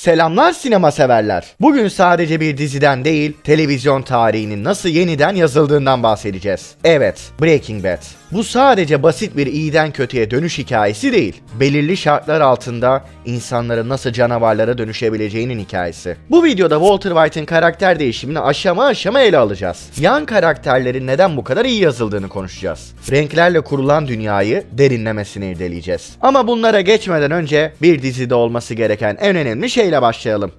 Selamlar sinema severler. Bugün sadece bir diziden değil, televizyon tarihinin nasıl yeniden yazıldığından bahsedeceğiz. Evet, Breaking Bad. Bu sadece basit bir iyiden kötüye dönüş hikayesi değil. Belirli şartlar altında insanların nasıl canavarlara dönüşebileceğinin hikayesi. Bu videoda Walter White'ın karakter değişimini aşama aşama ele alacağız. Yan karakterlerin neden bu kadar iyi yazıldığını konuşacağız. Renklerle kurulan dünyayı derinlemesine irdeleyeceğiz. Ama bunlara geçmeden önce bir dizide olması gereken en önemli şeyle başlayalım.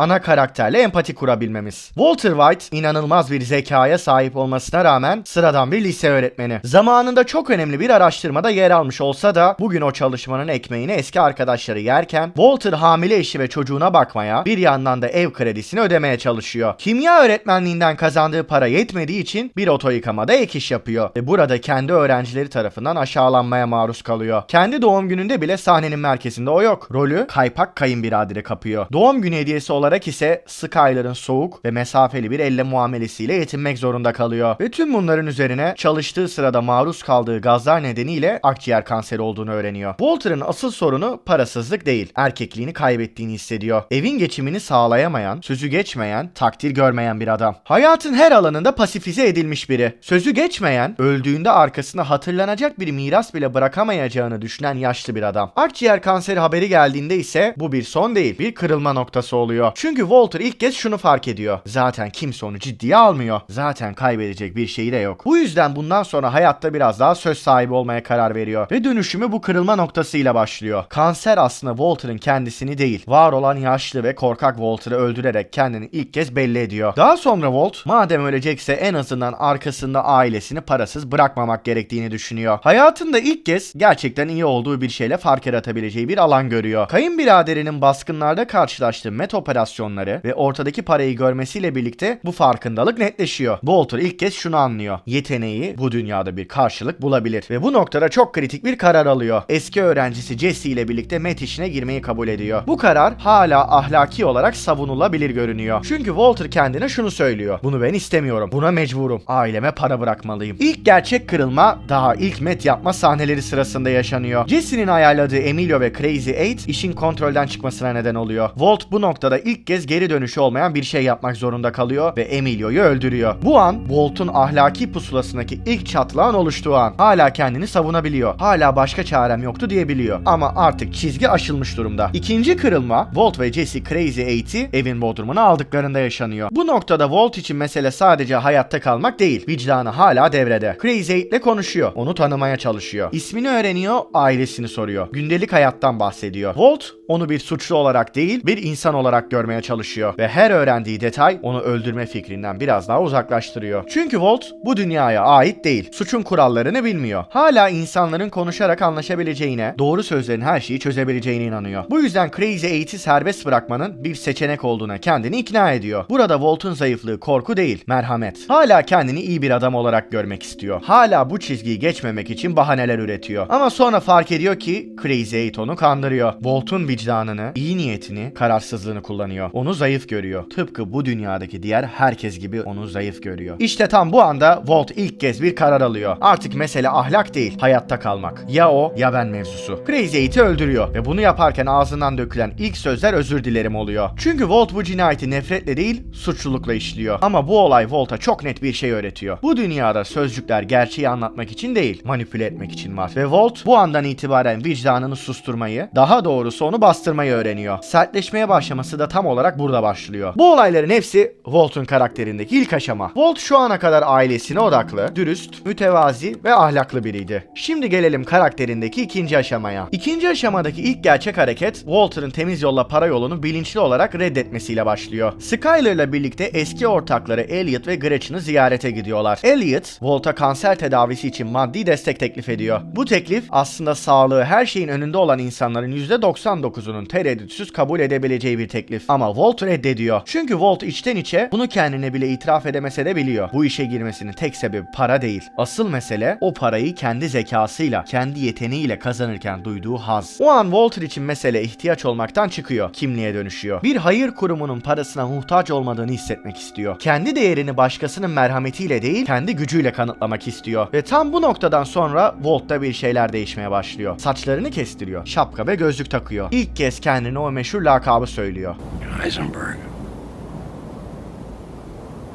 Ana karakterle empati kurabilmemiz. Walter White inanılmaz bir zekaya sahip olmasına rağmen sıradan bir lise öğretmeni. Zamanında çok önemli bir araştırmada yer almış olsa da bugün o çalışmanın ekmeğini eski arkadaşları yerken Walter hamile eşi ve çocuğuna bakmaya bir yandan da ev kredisini ödemeye çalışıyor. Kimya öğretmenliğinden kazandığı para yetmediği için bir oto yıkamada ek iş yapıyor ve burada kendi öğrencileri tarafından aşağılanmaya maruz kalıyor. Kendi doğum gününde bile sahnenin merkezinde o yok. Rolü kaypak kayınbiraderi kapıyor. Doğum günü hediyesi olarak ise Skyler'ın soğuk ve mesafeli bir elle muamelesiyle yetinmek zorunda kalıyor. Ve tüm bunların üzerine çalıştığı sırada maruz kaldığı gazlar nedeniyle akciğer kanseri olduğunu öğreniyor. Walter'ın asıl sorunu parasızlık değil, erkekliğini kaybettiğini hissediyor. Evin geçimini sağlayamayan, sözü geçmeyen, takdir görmeyen bir adam. Hayatın her alanında pasifize edilmiş biri. Sözü geçmeyen, öldüğünde arkasında hatırlanacak bir miras bile bırakamayacağını düşünen yaşlı bir adam. Akciğer kanseri haberi geldiğinde ise bu bir son değil, bir kırılma noktası oluyor. Çünkü Walter ilk kez şunu fark ediyor. Zaten kimse onu ciddiye almıyor. Zaten kaybedecek bir şeyi de yok. Bu yüzden bundan sonra hayatta biraz daha söz sahibi olmaya karar veriyor. Ve dönüşümü bu kırılma noktasıyla başlıyor. Kanser aslında Walter'ın kendisini değil, var olan yaşlı ve korkak Walter'ı öldürerek kendini ilk kez belli ediyor. Daha sonra Walt, madem ölecekse en azından arkasında ailesini parasız bırakmamak gerektiğini düşünüyor. Hayatında ilk kez gerçekten iyi olduğu bir şeyle fark yaratabileceği bir alan görüyor. Kayınbiraderinin baskınlarda karşılaştığı met operasyonları ve ortadaki parayı görmesiyle birlikte bu farkındalık netleşiyor. Walter ilk kez şunu anlıyor. Yeteneği bu dünyada bir karşılık bulabilir ve bu noktada çok kritik bir karar alıyor. Eski öğrencisi Jesse ile birlikte met işine girmeyi kabul ediyor. Bu karar hala ahlaki olarak savunulabilir görünüyor. Çünkü Walter kendine şunu söylüyor. Bunu ben istemiyorum. Buna mecburum. Aileme para bırakmalıyım. İlk gerçek kırılma daha ilk met yapma sahneleri sırasında yaşanıyor. Jesse'nin ayarladığı Emilio ve Crazy Eight işin kontrolden çıkmasına neden oluyor. Walt bu noktada ilk kez geri dönüşü olmayan bir şey yapmak zorunda kalıyor ve Emilio'yu öldürüyor. Bu an Walt'un ahlaki pusulasındaki ilk çatlağın oluştuğu an. Hala kendini savunabiliyor. Hala başka çarem yoktu diyebiliyor. Ama artık çizgi aşılmış durumda. İkinci kırılma Walt ve Jesse Crazy Eight'i evin bodrumuna aldıklarında yaşanıyor. Bu noktada Walt için mesele sadece hayatta kalmak değil. Vicdanı hala devrede. Crazy Eight'le konuşuyor. Onu tanımaya çalışıyor. İsmini öğreniyor, ailesini soruyor. Gündelik hayattan bahsediyor. Walt onu bir suçlu olarak değil, bir insan olarak görmeye çalışıyor ve her öğrendiği detay onu öldürme fikrinden biraz daha uzaklaştırıyor. Çünkü Walt bu dünyaya ait değil. Suçun kurallarını bilmiyor. Hala insanların konuşarak anlaşabileceğine, doğru sözlerin her şeyi çözebileceğine inanıyor. Bu yüzden Crazy Eight'i serbest bırakmanın bir seçenek olduğuna kendini ikna ediyor. Burada Walt'un zayıflığı korku değil, merhamet. Hala kendini iyi bir adam olarak görmek istiyor. Hala bu çizgiyi geçmemek için bahaneler üretiyor. Ama sonra fark ediyor ki Crazy Eight onu kandırıyor. Walt'un vicdanını, iyi niyetini, kararsızlığını kullanıyor. Onu zayıf görüyor. Tıpkı bu dünyadaki diğer herkes gibi onu zayıf görüyor. İşte tam bu anda Walt ilk kez bir karar alıyor. Artık mesele ahlak değil, hayatta kalmak. Ya o ya ben mevzusu. Crazy Eight'i öldürüyor ve bunu yaparken ağzından dökülen ilk sözler özür dilerim oluyor. Çünkü Walt bu cinayeti nefretle değil, suçlulukla işliyor. Ama bu olay Walt'a çok net bir şey öğretiyor. Bu dünyada sözcükler gerçeği anlatmak için değil, manipüle etmek için var. Ve Walt bu andan itibaren vicdanını susturmayı, daha doğrusu onu bastırmayı öğreniyor. Sertleşmeye başlaması da tam olarak burada başlıyor. Bu olayların hepsi Walt'un karakterindeki ilk aşama. Walt şu ana kadar ailesine odaklı, dürüst, mütevazi ve ahlaklı biriydi. Şimdi gelelim karakterindeki ikinci aşamaya. İkinci aşamadaki ilk gerçek hareket Walter'ın temiz yolla para yolunu bilinçli olarak reddetmesiyle başlıyor. Skyler'la birlikte eski ortakları Elliot ve Gretchen'ı ziyarete gidiyorlar. Elliot, Walt'a kanser tedavisi için maddi destek teklif ediyor. Bu teklif aslında sağlığı her şeyin önünde olan insanların %99'unun tereddütsüz kabul edebileceği bir teklif. Ama Walt reddediyor. Çünkü Walt içten içe bunu kendine bile itiraf edemese de biliyor. Bu işe girmesinin tek sebebi para değil. Asıl mesele o parayı kendi zekasıyla, kendi yeteneğiyle kazanırken duyduğu haz. O an Walter için mesele ihtiyaç olmaktan çıkıyor, kimliğe dönüşüyor. Bir hayır kurumunun parasına muhtaç olmadığını hissetmek istiyor. Kendi değerini başkasının merhametiyle değil, kendi gücüyle kanıtlamak istiyor. Ve tam bu noktadan sonra Walt'ta bir şeyler değişmeye başlıyor. Saçlarını kestiriyor, şapka ve gözlük takıyor. İlk kez kendine o meşhur lakabı söylüyor. Heisenberg.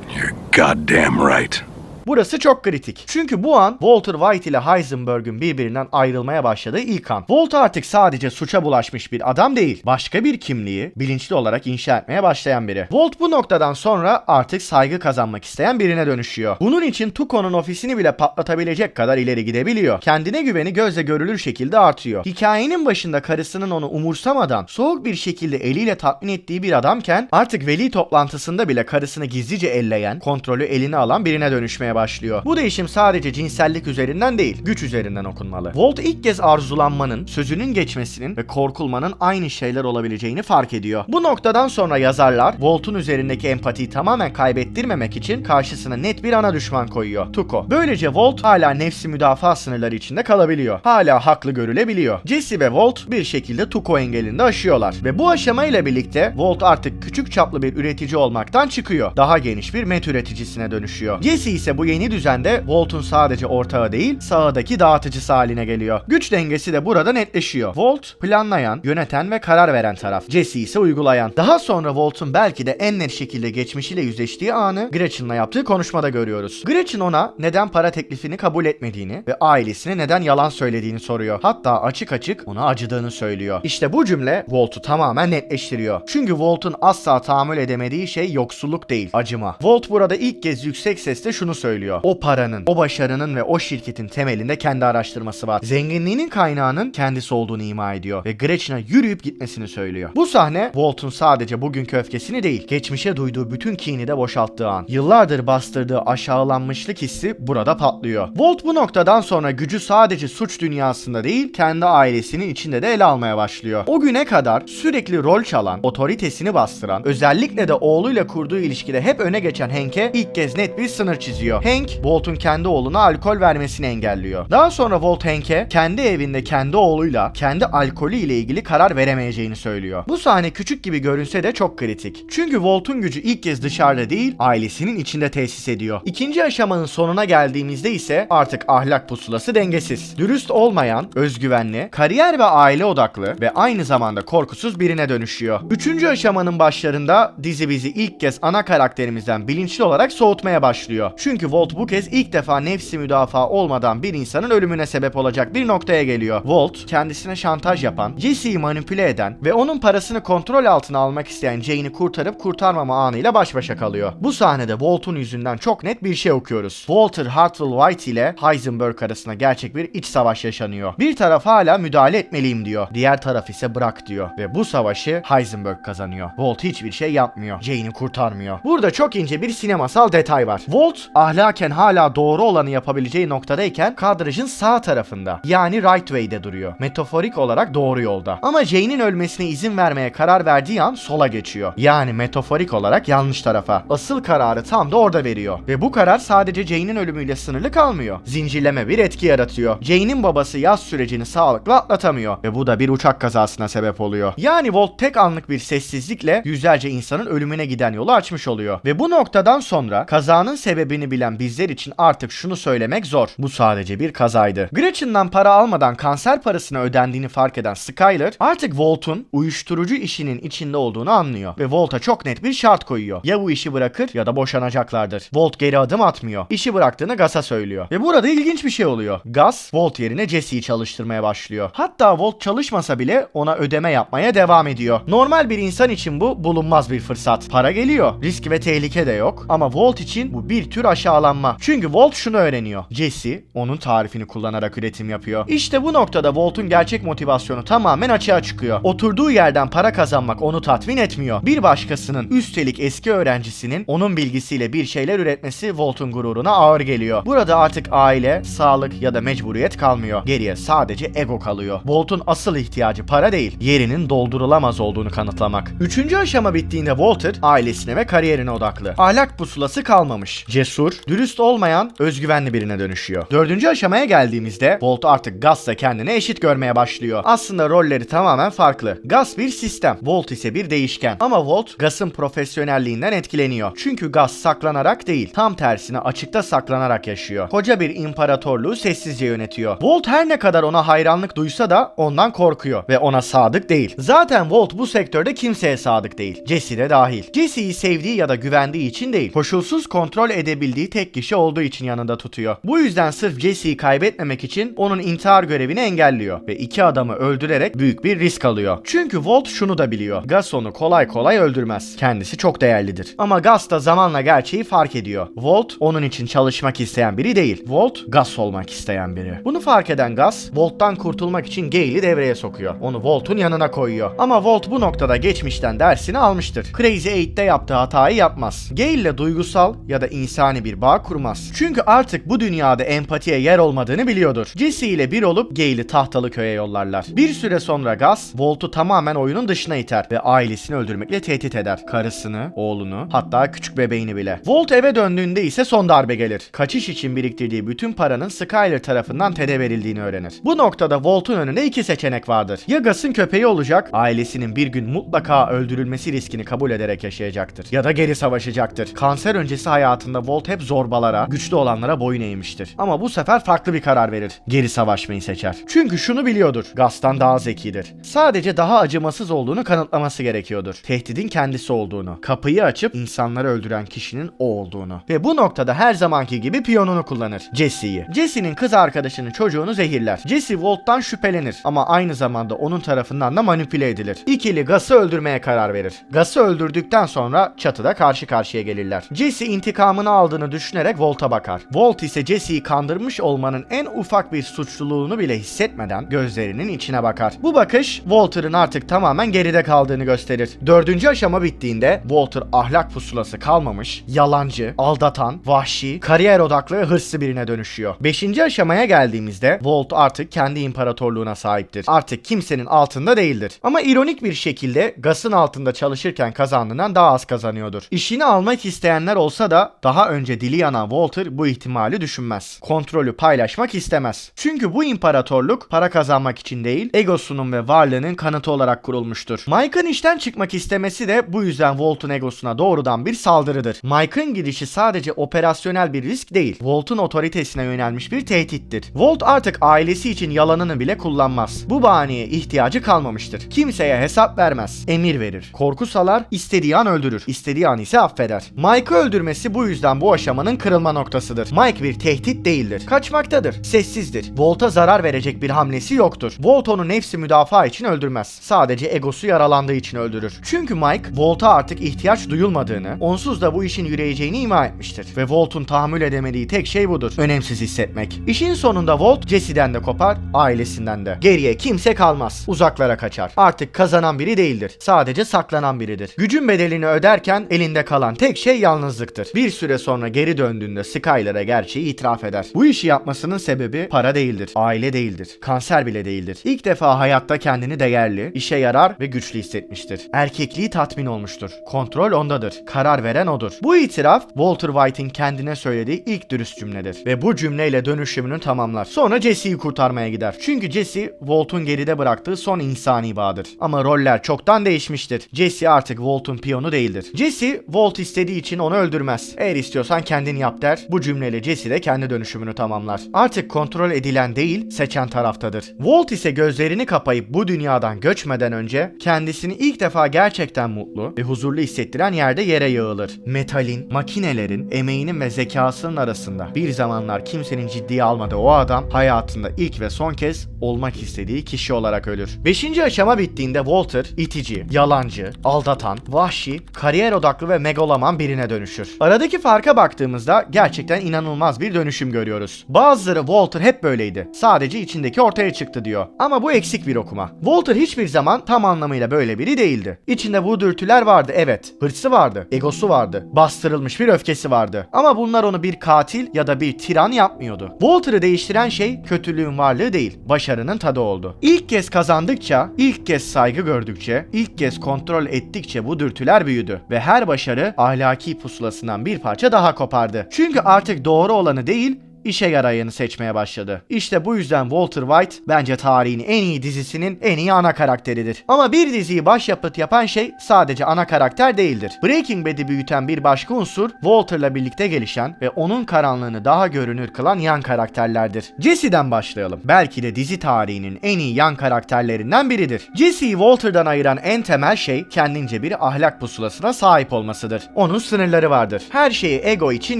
You're goddamn right. Burası çok kritik. Çünkü bu an Walter White ile Heisenberg'ün birbirinden ayrılmaya başladığı ilk an. Walt artık sadece suça bulaşmış bir adam değil, başka bir kimliği bilinçli olarak inşa etmeye başlayan biri. Walt bu noktadan sonra artık saygı kazanmak isteyen birine dönüşüyor. Bunun için Tuco'nun ofisini bile patlatabilecek kadar ileri gidebiliyor. Kendine güveni gözle görülür şekilde artıyor. Hikayenin başında karısının onu umursamadan soğuk bir şekilde eliyle tatmin ettiği bir adamken artık veli toplantısında bile karısını gizlice elleyen, kontrolü eline alan birine dönüşmeye başlıyor. Bu değişim sadece cinsellik üzerinden değil, güç üzerinden okunmalı. Walt ilk kez arzulanmanın, sözünün geçmesinin ve korkulmanın aynı şeyler olabileceğini fark ediyor. Bu noktadan sonra yazarlar Walt'un üzerindeki empatiyi tamamen kaybettirmemek için karşısına net bir ana düşman koyuyor. Tuco. Böylece Walt hala nefsi müdafaa sınırları içinde kalabiliyor. Hala haklı görülebiliyor. Jesse ve Walt bir şekilde Tuco engelini de aşıyorlar. Ve bu aşamayla birlikte Walt artık küçük çaplı bir üretici olmaktan çıkıyor. Daha geniş bir met üreticisine dönüşüyor. Jesse ise bu yeni düzende Walt'un sadece ortağı değil, sahadaki dağıtıcısı haline geliyor. Güç dengesi de burada netleşiyor. Walt planlayan, yöneten ve karar veren taraf. Jesse ise uygulayan. Daha sonra Walt'un belki de en net şekilde geçmişiyle yüzleştiği anı Gretchen'la yaptığı konuşmada görüyoruz. Gretchen ona neden para teklifini kabul etmediğini ve ailesine neden yalan söylediğini soruyor. Hatta açık açık ona acıdığını söylüyor. İşte bu cümle Walt'u tamamen netleştiriyor. Çünkü Walt'un asla tahammül edemediği şey yoksulluk değil, acıma. Walt burada ilk kez yüksek sesle şunu söylüyor. O paranın, o başarının ve o şirketin temelinde kendi araştırması var. Zenginliğinin kaynağının kendisi olduğunu ima ediyor ve Gretchen'a yürüyüp gitmesini söylüyor. Bu sahne Walt'un sadece bugünkü öfkesini değil, geçmişe duyduğu bütün kini de boşalttığı an. Yıllardır bastırdığı aşağılanmışlık hissi burada patlıyor. Walt bu noktadan sonra gücü sadece suç dünyasında değil, kendi ailesinin içinde de ele almaya başlıyor. O güne kadar sürekli rol çalan, otoritesini bastıran, özellikle de oğluyla kurduğu ilişkide hep öne geçen Hank'e ilk kez net bir sınır çiziyor. Hank, Walt'un kendi oğluna alkol vermesini engelliyor. Daha sonra Walt Hank'e kendi evinde kendi oğluyla kendi alkolü ile ilgili karar veremeyeceğini söylüyor. Bu sahne küçük gibi görünse de çok kritik. Çünkü Walt'un gücü ilk kez dışarıda değil, ailesinin içinde tesis ediyor. İkinci aşamanın sonuna geldiğimizde ise artık ahlak pusulası dengesiz. Dürüst olmayan, özgüvenli, kariyer ve aile odaklı ve aynı zamanda korkusuz birine dönüşüyor. Üçüncü aşamanın başlarında dizi bizi ilk kez ana karakterimizden bilinçli olarak soğutmaya başlıyor. Çünkü Walt bu kez ilk defa nefsi müdafaa olmadan bir insanın ölümüne sebep olacak bir noktaya geliyor. Walt kendisine şantaj yapan, Jesse'yi manipüle eden ve onun parasını kontrol altına almak isteyen Jane'i kurtarıp kurtarmama anıyla baş başa kalıyor. Bu sahnede Walt'un yüzünden çok net bir şey okuyoruz. Walter Hartwell White ile Heisenberg arasında gerçek bir iç savaş yaşanıyor. Bir taraf hala müdahale etmeliyim diyor. Diğer taraf ise bırak diyor. Ve bu savaşı Heisenberg kazanıyor. Walt hiçbir şey yapmıyor. Jane'i kurtarmıyor. Burada çok ince bir sinemasal detay var. Walt ahlaken hala doğru olanı yapabileceği noktadayken kadrajın sağ tarafında. Yani right way'de duruyor. Metaforik olarak doğru yolda. Ama Jane'in ölmesine izin vermeye karar verdiği an sola geçiyor. Yani metaforik olarak yanlış tarafa. Asıl kararı tam da orada veriyor. Ve bu karar sadece Jane'in ölümüyle sınırlı kalmıyor. Zincirleme bir etki yaratıyor. Jane'in babası yaz sürecini sağlıklı atlatamıyor. Ve bu da bir uçak kazasına sebep oluyor. Yani Walt tek anlık bir sessizlikle yüzlerce insanın ölümüne giden yolu açmış oluyor. Ve bu noktadan sonra kazanın sebebini bilen bizler için artık şunu söylemek zor. Bu sadece bir kazaydı. Gretchen'dan para almadan kanser parasına ödendiğini fark eden Skyler artık Walt'un uyuşturucu işinin içinde olduğunu anlıyor. Ve Walt'a çok net bir şart koyuyor. Ya bu işi bırakır ya da boşanacaklardır. Walt geri adım atmıyor. İşi bıraktığını Gus'a söylüyor. Ve burada ilginç bir şey oluyor. Gus, Walt yerine Jesse'yi çalıştırmaya başlıyor. Hatta Walt çalışmasa bile ona ödeme yapmaya devam ediyor. Normal bir insan için bu bulunmaz bir fırsat. Para geliyor. Risk ve tehlike de yok. Ama Walt için bu bir tür aşağılanma. Çünkü Walt şunu öğreniyor. Jesse onun tarifini kullanarak üretim yapıyor. İşte bu noktada Walt'un gerçek motivasyonu tamamen açığa çıkıyor. Oturduğu yerden para kazanmak onu tatmin etmiyor. Bir başkasının üstelik eski öğrencisinin onun bilgisiyle bir şeyler üretmesi Walt'un gururuna ağır geliyor. Burada artık aile, sağlık ya da mecburiyet kalmıyor. Geriye sadece ego kalıyor. Walt'un asıl ihtiyacı para değil, yerinin doldurulamaz olduğunu kanıtlamak. Üçüncü aşama bittiğinde Walter ailesine ve kariyerine odaklı. Ahlak pusulası kalmamış. Cesur, dürüst olmayan, özgüvenli birine dönüşüyor. Dördüncü aşamaya geldiğimizde Walt artık Gus'la kendini eşit görmeye başlıyor. Aslında rolleri tamamen farklı. Gus bir sistem, Walt ise bir değişken. Ama Walt Gus'ın profesyonelliğinden etkileniyor. Çünkü Gus saklanarak değil, tam tersine açıkta saklanarak yaşıyor. Koca bir imparatorluğu sessizce yönetiyor. Walt her ne kadar ona hayranlık duysa da ondan korkuyor ve ona sadık değil. Zaten Walt bu sektörde kimseye sadık değil. Jesse de dahil. Jesse'yi sevdiği ya da güvendiği için değil, koşulsuz kontrol edebildiği tek kişi olduğu için yanında tutuyor. Bu yüzden sırf Jesse'yi kaybetmemek için onun intihar görevini engelliyor ve iki adamı öldürerek büyük bir risk alıyor. Çünkü Walt şunu da biliyor. Gus onu kolay kolay öldürmez. Kendisi çok değerlidir. Ama Gus da zamanla gerçeği fark ediyor. Walt onun için çalışmak isteyen biri değil. Walt Gus olmak isteyen biri. Bunu fark eden Gus, Walt'tan kurtulmak için Gale'i devreye sokuyor. Onu Walt'un yanına koyuyor. Ama Walt bu noktada geçmişten dersini almıştır. Crazy Eight'te yaptığı hatayı yapmaz. Gale ile duygusal ya da insani bir bağ kurmaz. Çünkü artık bu dünyada empatiye yer olmadığını biliyordur. Jesse ile bir olup Gale'i tahtalı köye yollarlar. Bir süre sonra Gus, Walt'u tamamen oyunun dışına iter ve ailesini öldürmekle tehdit eder. Karısını, oğlunu, hatta küçük bebeğini bile. Walt eve döndüğünde ise son darbe gelir. Kaçış için biriktirdiği bütün paranın Skyler tarafından TED'e verildiğini öğrenir. Bu noktada Walt'un önünde iki seçenek vardır. Ya Gus'ın köpeği olacak, ailesinin bir gün mutlaka öldürülmesi riskini kabul ederek yaşayacaktır. Ya da geri savaşacaktır. Kanser öncesi hayatında Walt hep zorbalara, güçlü olanlara boyun eğmiştir. Ama bu sefer farklı bir karar verir. Geri savaşmayı seçer. Çünkü şunu biliyordur. Gus'tan daha zekidir. Sadece daha acımasız olduğunu kanıtlaması gerekiyordur. Tehdidin kendisi olduğunu. Kapıyı açıp insanları öldüren kişinin o olduğunu. Ve bu noktada her zamanki gibi piyonunu kullanır. Jesse'yi. Jesse'nin kız arkadaşının çocuğunu zehirler. Jesse Walt'tan şüphelenir ama aynı zamanda onun tarafından da manipüle edilir. İkili Gus'ı öldürmeye karar verir. Gus'ı öldürdükten sonra çatıda karşı karşıya gelirler. Jesse intikamını aldığını düşünerek Walt'a bakar. Walt ise Jesse'yi kandırmış olmanın en ufak bir suçluluğunu bile hissetmeden gözlerinin içine bakar. Bu bakış Walter'ın artık tamamen geride kaldığını gösterir. Dördüncü aşama bittiğinde Walter ahlak pusulası kalmamış, yalancı, aldatan, vahşi, kariyer odaklı ve hırslı birine dönüşüyor. Beşinci aşamaya geldiğimizde Walt artık kendi imparatorluğuna sahiptir. Artık kimsenin altında değildir. Ama ironik bir şekilde Gus'ın altında çalışırken kazandığından daha az kazanıyordur. İşini almak isteyenler olsa da daha önce dili yanan Walter bu ihtimali düşünmez. Kontrolü paylaşmak istemez. Çünkü bu imparatorluk para kazanmak için değil, egosunun ve varlığının kanıtı olarak kurulmuştur. Mike'ın işten çıkmak istemesi de bu yüzden Walt'un egosuna doğrudan bir saldırıdır. Mike'ın gidişi sadece operasyonel bir risk değil, Walt'un otoritesine yönelmiş bir tehdittir. Walt artık ailesi için yalanını bile kullanmaz. Bu bahaneye ihtiyacı kalmamıştır. Kimseye hesap vermez, emir verir. Korku salar, istediği an öldürür, istediği an ise affeder. Mike'ı öldürmesi bu yüzden bu aşamanın kırılma noktasıdır. Mike bir tehdit değildir. Kaçmaktadır, sessizdir. Walt'a zarar verecek bir hamlesi yoktur. Walt onu nefsi müdafaa için öldürmez. Sadece egosu yaralandığı için öldürür. Çünkü Mike, Walt'a artık ihtiyaç duyulmadığını, onsuz da bu işin yürüyeceğini ima etmiştir. Ve Walt'un tahammül edemediği tek şey budur. Önemsiz hissetmek. İşin sonunda Walt, Jesse'den de kopar, ailesinden de. Geriye kimse kalmaz. Uzaklara kaçar. Artık kazanan biri değildir. Sadece saklanan biridir. Gücün bedelini öderken elinde kalan tek şey yalnızlıktır. Bir süre sonra geri döndüğünde Skyler'a gerçeği itiraf eder. Bu işi yapmasının sebebi para değildir, aile değildir, kanser bile değildir. İlk defa hayatta kendini değerli, işe yarar ve güçlü hissetmiştir. Erkekliği tatmin olmuştur. Kontrol ondadır. Karar veren odur. Bu itiraf Walter White'in kendine söylediği ilk dürüst cümledir. Ve bu cümleyle dönüşümünü tamamlar. Sonra Jesse'yi kurtarmaya gider. Çünkü Jesse, Walt'un geride bıraktığı son insani bağdır. Ama roller çoktan değişmiştir. Jesse artık Walt'un piyonu değildir. Jesse, Walt istediği için onu öldürmez. Eğer istiyorsan kendin yap der. Bu cümleyle Jesse de kendi dönüşümünü tamamlar. Artık kontrol edilen değil, seçen taraftadır. Walt ise gözlerini kapayıp bu dünyadan göçmeden önce kendisini ilk defa gerçekten mutlu ve huzurlu hissettiren yerde yere yığılır. Metalin, makinelerin, emeğinin ve zekasının arasında bir zamanlar kimsenin ciddiye almadığı o adam hayatında ilk ve son kez olmak istediği kişi olarak ölür. Beşinci aşama bittiğinde Walter itici, yalancı, aldatan, vahşi, kariyer odaklı ve megaloman birine dönüşür. Aradaki farka baktığımızda baktığımızda gerçekten inanılmaz bir dönüşüm görüyoruz. Bazıları Walter hep böyleydi. Sadece içindeki ortaya çıktı diyor. Ama bu eksik bir okuma. Walter hiçbir zaman tam anlamıyla böyle biri değildi. İçinde bu dürtüler vardı evet. Hırsı vardı, egosu vardı, bastırılmış bir öfkesi vardı. Ama bunlar onu bir katil ya da bir tiran yapmıyordu. Walter'ı değiştiren şey kötülüğün varlığı değil, başarının tadı oldu. İlk kez kazandıkça, ilk kez saygı gördükçe, ilk kez kontrol ettikçe bu dürtüler büyüdü ve her başarı ahlaki pusulasından bir parça daha kopardı. Çünkü artık doğru olanı değil, işe yarayanı seçmeye başladı. İşte bu yüzden Walter White bence tarihin en iyi dizisinin en iyi ana karakteridir. Ama bir diziyi başyapıt yapan şey sadece ana karakter değildir. Breaking Bad'i büyüten bir başka unsur Walter'la birlikte gelişen ve onun karanlığını daha görünür kılan yan karakterlerdir. Jesse'den başlayalım. Belki de dizi tarihinin en iyi yan karakterlerinden biridir. Jesse'yi Walter'dan ayıran en temel şey kendince bir ahlak pusulasına sahip olmasıdır. Onun sınırları vardır. Her şeyi ego için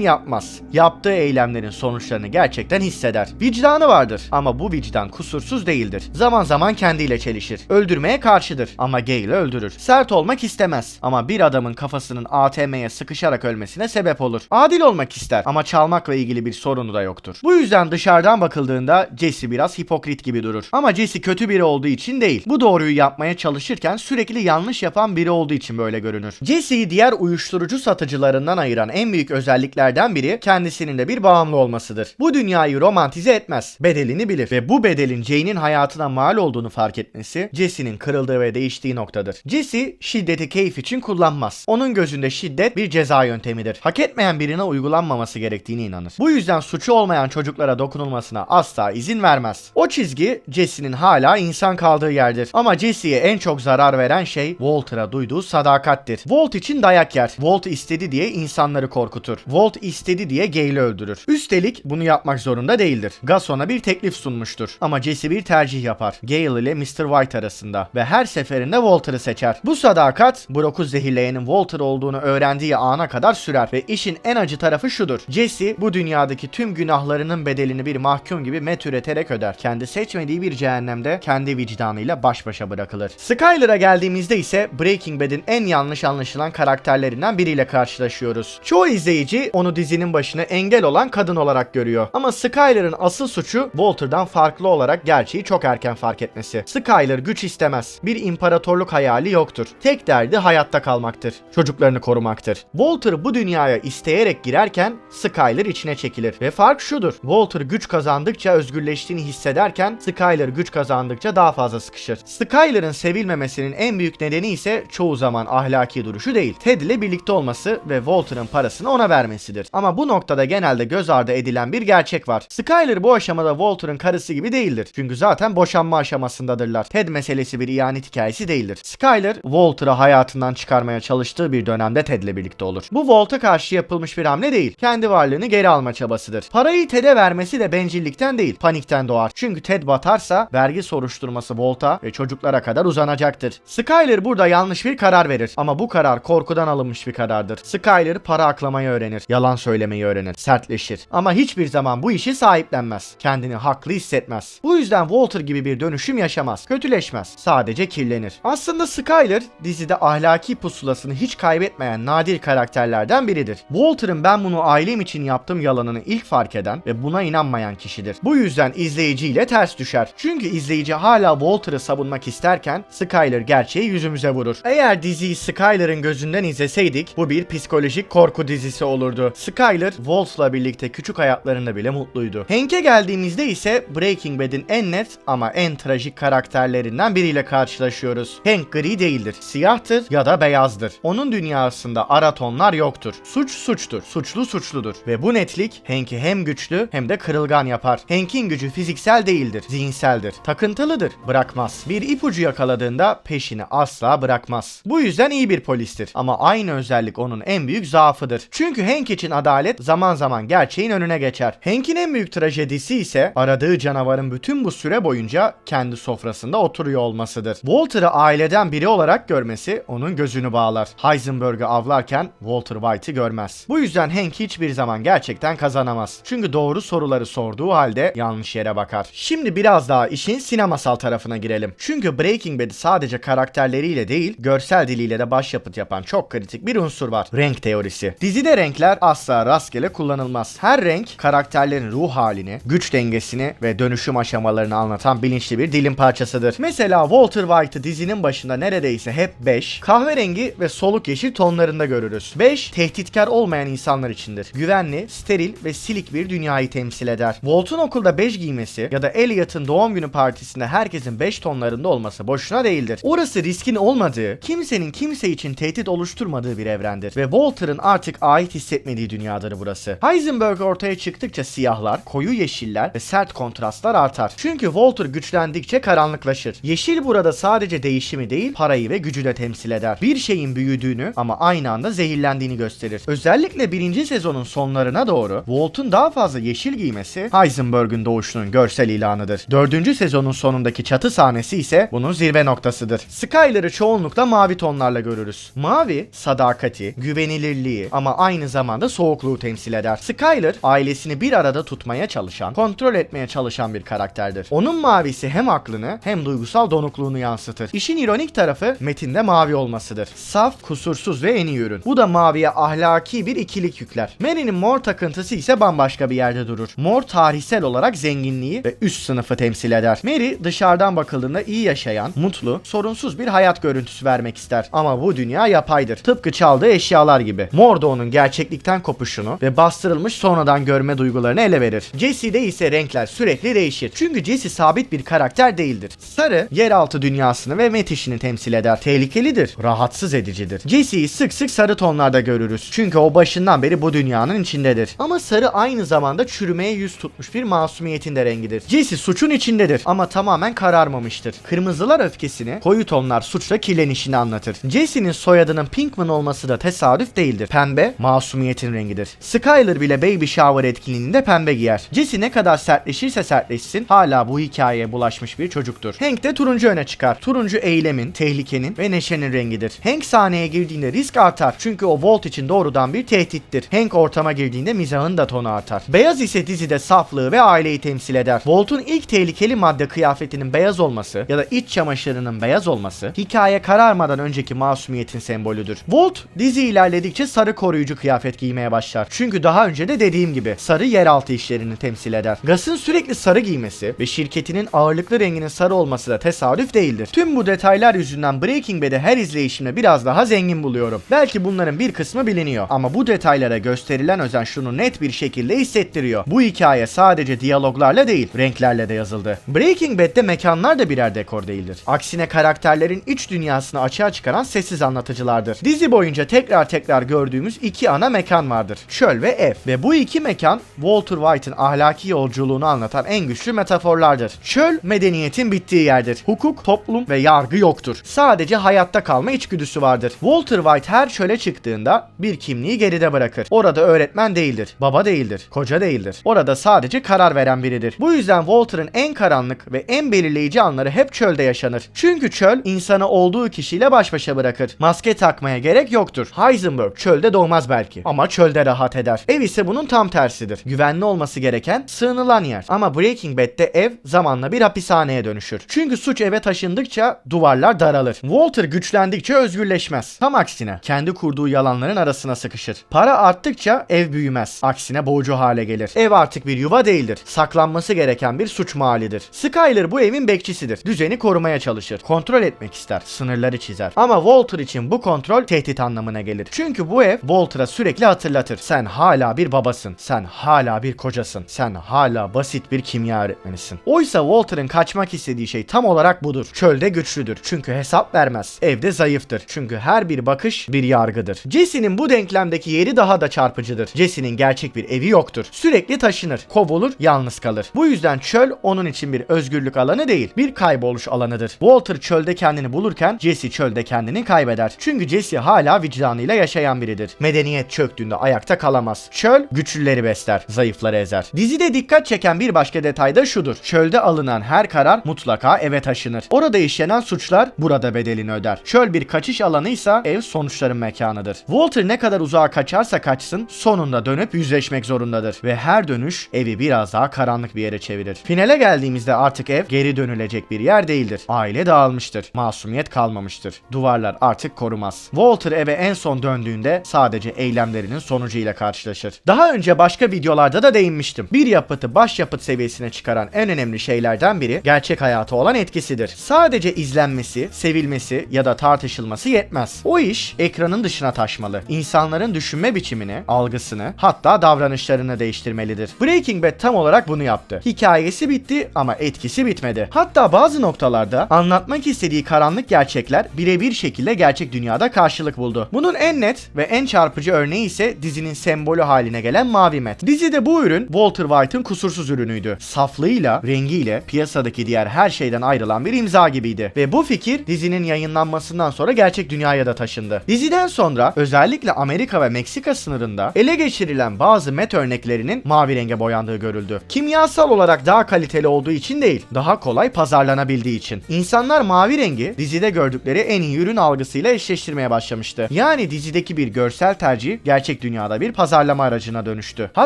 yapmaz. Yaptığı eylemlerin sonuçlarını gerçekten hisseder. Vicdanı vardır ama bu vicdan kusursuz değildir. Zaman zaman kendiyle çelişir. Öldürmeye karşıdır ama Gale'i öldürür. Sert olmak istemez ama bir adamın kafasının ATM'ye sıkışarak ölmesine sebep olur. Adil olmak ister ama çalmakla ilgili bir sorunu da yoktur. Bu yüzden dışarıdan bakıldığında Jesse biraz hipokrit gibi durur. Ama Jesse kötü biri olduğu için değil. Bu doğruyu yapmaya çalışırken sürekli yanlış yapan biri olduğu için böyle görünür. Jesse'yi diğer uyuşturucu satıcılarından ayıran en büyük özelliklerden biri kendisinin de bir bağımlı olmasıdır. Bu dünyayı romantize etmez. Bedelini bilir ve bu bedelin Jane'in hayatına mal olduğunu fark etmesi Jesse'nin kırıldığı ve değiştiği noktadır. Jesse şiddeti keyif için kullanmaz. Onun gözünde şiddet bir ceza yöntemidir. Hak etmeyen birine uygulanmaması gerektiğine inanır. Bu yüzden suçu olmayan çocuklara dokunulmasına asla izin vermez. O çizgi Jesse'nin hala insan kaldığı yerdir. Ama Jesse'ye en çok zarar veren şey Walter'a duyduğu sadakattir. Walt için dayak yer. Walt istedi diye insanları korkutur. Walt istedi diye Gale'i öldürür. Üstelik bunu yapmak zorunda değildir. Gus ona bir teklif sunmuştur. Ama Jesse bir tercih yapar. Gale ile Mr. White arasında. Ve her seferinde Walter'ı seçer. Bu sadakat Brock'u zehirleyenin Walter olduğunu öğrendiği ana kadar sürer. Ve işin en acı tarafı şudur. Jesse bu dünyadaki tüm günahlarının bedelini bir mahkum gibi met üreterek öder. Kendi seçmediği bir cehennemde kendi vicdanıyla baş başa bırakılır. Skyler'a geldiğimizde ise Breaking Bad'in en yanlış anlaşılan karakterlerinden biriyle karşılaşıyoruz. Çoğu izleyici onu dizinin başına engel olan kadın olarak görüyor. Ama Skyler'ın asıl suçu Walter'dan farklı olarak gerçeği çok erken fark etmesi. Skyler güç istemez. Bir imparatorluk hayali yoktur. Tek derdi hayatta kalmaktır. Çocuklarını korumaktır. Walter bu dünyaya isteyerek girerken Skyler içine çekilir. Ve fark şudur. Walter güç kazandıkça özgürleştiğini hissederken Skyler güç kazandıkça daha fazla sıkışır. Skyler'ın sevilmemesinin en büyük nedeni ise çoğu zaman ahlaki duruşu değil. Ted ile birlikte olması ve Walter'ın parasını ona vermesidir. Ama bu noktada genelde göz ardı edilen bir gerçek var. Skyler bu aşamada Walter'ın karısı gibi değildir. Çünkü zaten boşanma aşamasındadırlar. Ted meselesi bir ihanet hikayesi değildir. Skyler, Walter'ı hayatından çıkarmaya çalıştığı bir dönemde Ted'le birlikte olur. Bu Walt'a karşı yapılmış bir hamle değil. Kendi varlığını geri alma çabasıdır. Parayı Ted'e vermesi de bencillikten değil, panikten doğar. Çünkü Ted batarsa vergi soruşturması Walt'a ve çocuklara kadar uzanacaktır. Skyler burada yanlış bir karar verir ama bu karar korkudan alınmış bir karardır. Skyler para aklamayı öğrenir, yalan söylemeyi öğrenir, sertleşir. Ama hiçbir zaman bu işi sahiplenmez. Kendini haklı hissetmez. Bu yüzden Walter gibi bir dönüşüm yaşamaz. Kötüleşmez. Sadece kirlenir. Aslında Skyler dizide ahlaki pusulasını hiç kaybetmeyen nadir karakterlerden biridir. Walter'ın ben bunu ailem için yaptım yalanını ilk fark eden ve buna inanmayan kişidir. Bu yüzden izleyiciyle ters düşer. Çünkü izleyici hala Walter'ı savunmak isterken Skyler gerçeği yüzümüze vurur. Eğer diziyi Skyler'ın gözünden izleseydik bu bir psikolojik korku dizisi olurdu. Skyler Walt'la birlikte küçük hayatlarında bile mutluydu. Hank'e geldiğimizde ise Breaking Bad'in en net ama en trajik karakterlerinden biriyle karşılaşıyoruz. Hank gri değildir. Siyahtır ya da beyazdır. Onun dünyasında ara tonlar yoktur. Suç suçtur. Suçlu suçludur. Ve bu netlik Hank'i hem güçlü hem de kırılgan yapar. Hank'in gücü fiziksel değildir. Zihinseldir. Takıntılıdır. Bırakmaz. Bir ipucu yakaladığında peşini asla bırakmaz. Bu yüzden iyi bir polistir. Ama aynı özellik onun en büyük zaafıdır. Çünkü Hank için adalet zaman zaman gerçeğin önüne geçer. Geçer. Hank'in en büyük trajedisi ise aradığı canavarın bütün bu süre boyunca kendi sofrasında oturuyor olmasıdır. Walter'ı aileden biri olarak görmesi onun gözünü bağlar. Heisenberg'ı avlarken Walter White'ı görmez. Bu yüzden Hank hiçbir zaman gerçekten kazanamaz. Çünkü doğru soruları sorduğu halde yanlış yere bakar. Şimdi biraz daha işin sinemasal tarafına girelim. Çünkü Breaking Bad'i sadece karakterleriyle değil, görsel diliyle de başyapıt yapan çok kritik bir unsur var. Renk teorisi. Dizide renkler asla rastgele kullanılmaz. Her renk karakterlerin ruh halini, güç dengesini ve dönüşüm aşamalarını anlatan bilinçli bir dilin parçasıdır. Mesela Walter White'ı dizinin başında neredeyse hep 5, kahverengi ve soluk yeşil tonlarında görürüz. 5, tehditkar olmayan insanlar içindir. Güvenli, steril ve silik bir dünyayı temsil eder. Walt'un okulda 5 giymesi ya da Elliot'ın doğum günü partisinde herkesin 5 tonlarında olması boşuna değildir. Orası riskin olmadığı, kimsenin kimse için tehdit oluşturmadığı bir evrendir ve Walter'ın artık ait hissetmediği dünyadır burası. Heisenberg ortaya çıktıkça siyahlar, koyu yeşiller ve sert kontrastlar artar. Çünkü Walter güçlendikçe karanlıklaşır. Yeşil burada sadece değişimi değil, parayı ve gücü de temsil eder. Bir şeyin büyüdüğünü ama aynı anda zehirlendiğini gösterir. Özellikle birinci sezonun sonlarına doğru Walt'un daha fazla yeşil giymesi Heisenberg'ün doğuşunun görsel ilanıdır. Dördüncü sezonun sonundaki çatı sahnesi ise bunun zirve noktasıdır. Skyler'ı çoğunlukla mavi tonlarla görürüz. Mavi, sadakati, güvenilirliği ama aynı zamanda soğukluğu temsil eder. Skyler, ailesini bir arada tutmaya çalışan, kontrol etmeye çalışan bir karakterdir. Onun mavisi hem aklını hem duygusal donukluğunu yansıtır. İşin ironik tarafı metinde mavi olmasıdır. Saf, kusursuz ve en iyi ürün. Bu da maviye ahlaki bir ikilik yükler. Mary'nin mor takıntısı ise bambaşka bir yerde durur. Mor tarihsel olarak zenginliği ve üst sınıfı temsil eder. Mary dışarıdan bakıldığında iyi yaşayan, mutlu, sorunsuz bir hayat görüntüsü vermek ister. Ama bu dünya yapaydır. Tıpkı çaldığı eşyalar gibi. Mor da onun gerçeklikten kopuşunu ve bastırılmış sonradan görme duygularını ele verir. Jesse'de ise renkler sürekli değişir. Çünkü Jesse sabit bir karakter değildir. Sarı, yeraltı dünyasını ve met işini temsil eder. Tehlikelidir, rahatsız edicidir. Jesse'yi sık sık sarı tonlarda görürüz. Çünkü o başından beri bu dünyanın içindedir. Ama sarı aynı zamanda çürümeye yüz tutmuş bir masumiyetin de rengidir. Jesse suçun içindedir ama tamamen kararmamıştır. Kırmızılar öfkesini, koyu tonlar suçla kirlenişini anlatır. Jesse'nin soyadının Pinkman olması da tesadüf değildir. Pembe, masumiyetin rengidir. Skyler bile Baby Shower etkinliğinde pembe giyer. Jesse ne kadar sertleşirse sertleşsin hala bu hikayeye bulaşmış bir çocuktur. Hank de turuncu öne çıkar. Turuncu eylemin, tehlikenin ve neşenin rengidir. Hank sahneye girdiğinde risk artar çünkü o Volt için doğrudan bir tehdittir. Hank ortama girdiğinde mizahın da tonu artar. Beyaz ise dizide saflığı ve aileyi temsil eder. Volt'un ilk tehlikeli madde kıyafetinin beyaz olması ya da iç çamaşırının beyaz olması hikaye kararmadan önceki masumiyetin sembolüdür. Volt dizi ilerledikçe sarı koruyucu kıyafet giymeye başlar. Çünkü daha önce de dediğim gibi sarı yeraltı işlerini temsil eder. Gus'ın sürekli sarı giymesi ve şirketinin ağırlıklı renginin sarı olması da tesadüf değildir. Tüm bu detaylar yüzünden Breaking Bad'i her izleyişimde biraz daha zengin buluyorum. Belki bunların bir kısmı biliniyor ama bu detaylara gösterilen özen şunu net bir şekilde hissettiriyor. Bu hikaye sadece diyaloglarla değil, renklerle de yazıldı. Breaking Bad'de mekanlar da birer dekor değildir. Aksine karakterlerin iç dünyasını açığa çıkaran sessiz anlatıcılardır. Dizi boyunca tekrar tekrar gördüğümüz iki ana mekan vardır. Çöl ve ev. Ve bu iki mekan Walter White'ın ahlaki yolculuğunu anlatan en güçlü metaforlardır. Çöl medeniyetin bittiği yerdir. Hukuk, toplum ve yargı yoktur. Sadece hayatta kalma içgüdüsü vardır. Walter White her çöle çıktığında bir kimliği geride bırakır. Orada öğretmen değildir, baba değildir, koca değildir. Orada sadece karar veren biridir. Bu yüzden Walter'ın en karanlık ve en belirleyici anları hep çölde yaşanır. Çünkü çöl insanı olduğu kişiyle baş başa bırakır. Maske takmaya gerek yoktur. Heisenberg çölde doğmaz belki ama çölde rahat eder. Ev ise bunun tam tersidir. Güvenli olması gereken sığınılan yer. Ama Breaking Bad'de ev zamanla bir hapishaneye dönüşür. Çünkü suç eve taşındıkça duvarlar daralır. Walter güçlendikçe özgürleşmez. Tam aksine kendi kurduğu yalanların arasına sıkışır. Para arttıkça ev büyümez. Aksine boğucu hale gelir. Ev artık bir yuva değildir. Saklanması gereken bir suç mahallidir. Skyler bu evin bekçisidir. Düzeni korumaya çalışır. Kontrol etmek ister. Sınırları çizer. Ama Walter için bu kontrol tehdit anlamına gelir. Çünkü bu ev Walter'a sürekli hatırlatır. Sen hala bir babasın. Sen hala bir kocasın. Sen hala basit bir kimya öğretmenisin. Oysa Walter'ın kaçmak istediği şey tam olarak budur. Çölde güçlüdür. Çünkü hesap vermez. Evde zayıftır. Çünkü her bir bakış bir yargıdır. Jesse'nin bu denklemdeki yeri daha da çarpıcıdır. Jesse'nin gerçek bir evi yoktur. Sürekli taşınır. Kovulur, yalnız kalır. Bu yüzden çöl onun için bir özgürlük alanı değil, bir kayboluş alanıdır. Walter çölde kendini bulurken Jesse çölde kendini kaybeder. Çünkü Jesse hala vicdanıyla yaşayan biridir. Medeniyet çöktüğünde ayakta kalamaz. Çöl güçlüleri besler. İster, zayıfları ezer. Dizide dikkat çeken bir başka detay da şudur. Çölde alınan her karar mutlaka eve taşınır. Orada işlenen suçlar burada bedelini öder. Çöl bir kaçış alanıysa ev sonuçların mekanıdır. Walter ne kadar uzağa kaçarsa kaçsın sonunda dönüp yüzleşmek zorundadır. Ve her dönüş evi biraz daha karanlık bir yere çevirir. Finale geldiğimizde artık ev geri dönülecek bir yer değildir. Aile dağılmıştır. Masumiyet kalmamıştır. Duvarlar artık korumaz. Walter eve en son döndüğünde sadece eylemlerinin sonucuyla karşılaşır. Daha önce başka videolarda da değinmiştim. Bir yapıtı başyapıt seviyesine çıkaran en önemli şeylerden biri gerçek hayata olan etkisidir. Sadece izlenmesi, sevilmesi ya da tartışılması yetmez. O iş ekranın dışına taşmalı. İnsanların düşünme biçimini, algısını, hatta davranışlarını değiştirmelidir. Breaking Bad tam olarak bunu yaptı. Hikayesi bitti ama etkisi bitmedi. Hatta bazı noktalarda anlatmak istediği karanlık gerçekler birebir şekilde gerçek dünyada karşılık buldu. Bunun en net ve en çarpıcı örneği ise dizinin sembolü haline gelen Mavi Met. Dizide bu ürün Walter White'ın kusursuz ürünüydü. Saflığıyla, rengiyle piyasadaki diğer her şeyden ayrılan bir imza gibiydi. Ve bu fikir dizinin yayınlanmasından sonra gerçek dünyaya da taşındı. Diziden sonra özellikle Amerika ve Meksika sınırında ele geçirilen bazı met örneklerinin mavi renge boyandığı görüldü. Kimyasal olarak daha kaliteli olduğu için değil, daha kolay pazarlanabildiği için. İnsanlar mavi rengi dizide gördükleri en iyi ürün algısıyla eşleştirmeye başlamıştı. Yani dizideki bir görsel tercih gerçek dünyada bir pazarlama aracına dönüştü. Hatta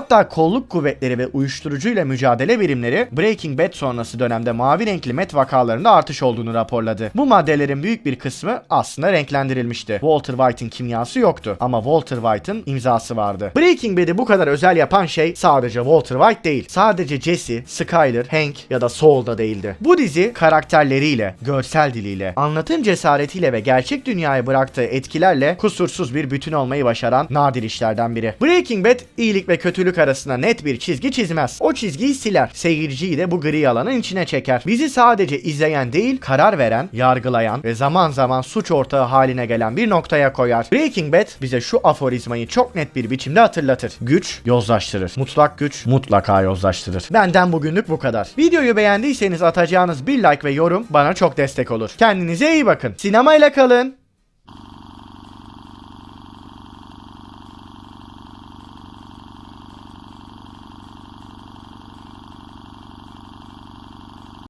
kolluk kuvvetleri ve uyuşturucuyla mücadele birimleri Breaking Bad sonrası dönemde mavi renkli met vakalarında artış olduğunu raporladı. Bu maddelerin büyük bir kısmı aslında renklendirilmişti. Walter White'in kimyası yoktu ama Walter White'ın imzası vardı. Breaking Bad'i bu kadar özel yapan şey sadece Walter White değil. Sadece Jesse, Skyler, Hank ya da Saul da değildi. Bu dizi karakterleriyle, görsel diliyle, anlatım cesaretiyle ve gerçek dünyaya bıraktığı etkilerle kusursuz bir bütün olmayı başaran nadir işlerden biri. Breaking Bad iyilik ve kötülük arasında net bir çizgi çizmez. O çizgiyi siler. Seyirciyi de bu gri alanın içine çeker. Bizi sadece izleyen değil, karar veren, yargılayan ve zaman zaman suç ortağı haline gelen bir noktaya koyar. Breaking Bad bize şu aforizmayı çok net bir biçimde hatırlatır. Güç yozlaştırır. Mutlak güç mutlaka yozlaştırır. Benden bugünlük bu kadar. Videoyu beğendiyseniz atacağınız bir like ve yorum bana çok destek olur. Kendinize iyi bakın. Sinemayla kalın.